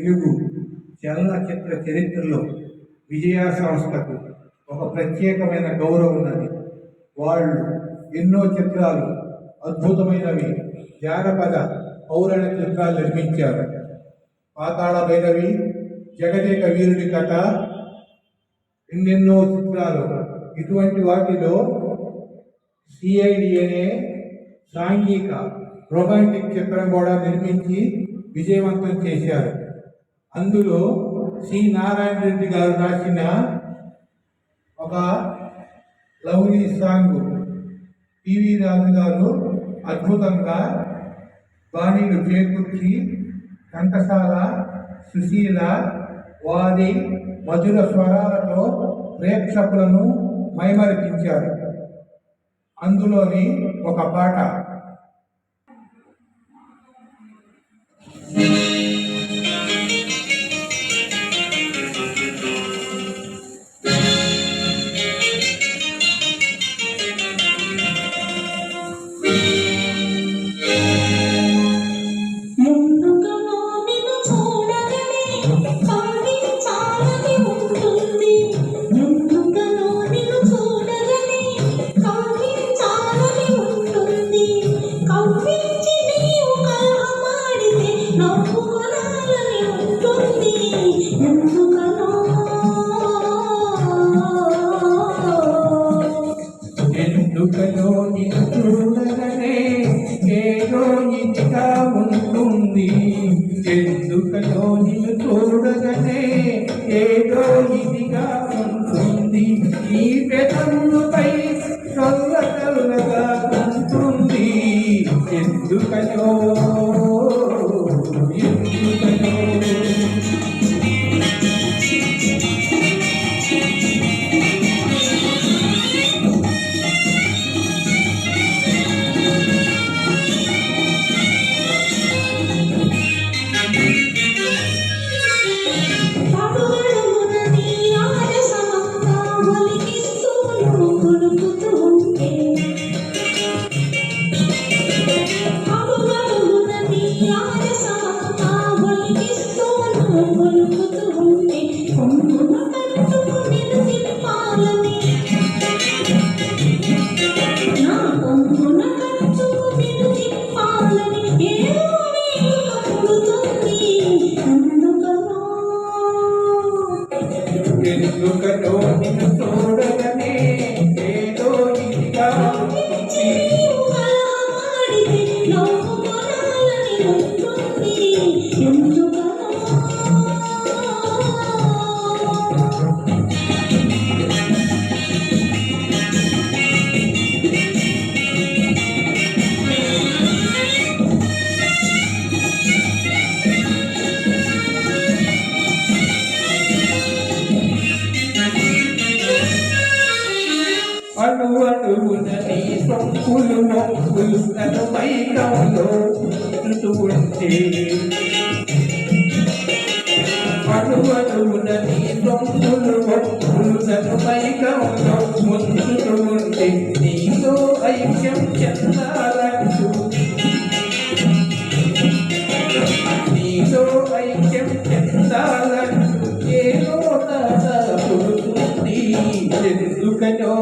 తెలుగు చలనచిత్ర చరిత్రలో విజయ సంస్థకు ఒక ప్రత్యేకమైన గౌరవం ఉన్నది. వాళ్ళు ఎన్నో చిత్రాలు అద్భుతమైనవి జానపద పౌరాణిక చిత్రాలు నిర్మించారు. పాతాళ భైరవి జగదేక వీరుడి కథ ఎన్నెన్నో చిత్రాలు. ఇటువంటి వాటిలో సిఐడి అనే సాంఘిక రొమాంటిక్ చిత్రం కూడా నిర్మించి విజయవంతం చేశారు. అందులో సి. నారాయణ రెడ్డి గారు రాసిన ఒక లవ్లీ సాంగ్ పివి రాజు గారు అద్భుతంగా బాణీలు చేకూర్చి కంఠశాల సుశీల వారి మధుర స్వరాలతో ప్రేక్షకులను మైమరిపించారు. అందులోని ఒక పాట ಎಂದು ಕಲಿಯೋ నువ్వు ఉంటే కొమ్మున కట్టుకు తిప్పాలని నా తిప్పాలని నిన్ను చూడగానే ఏదో ఇదిగా ఉంటుంది అణు అణువున నీ సొంపులు మొక్కులు నన్ను మైకంలో చుట్టూ ఉంటే నీ సొంపులు మొక్కులు నన్ను మైకంలో ముంచుతూ నీతో ఐక్యం చెందాలంటూ నీతో ఐక్యం చెందాలంటూ ఏదో నా పుడుతుంది ఎందుకనో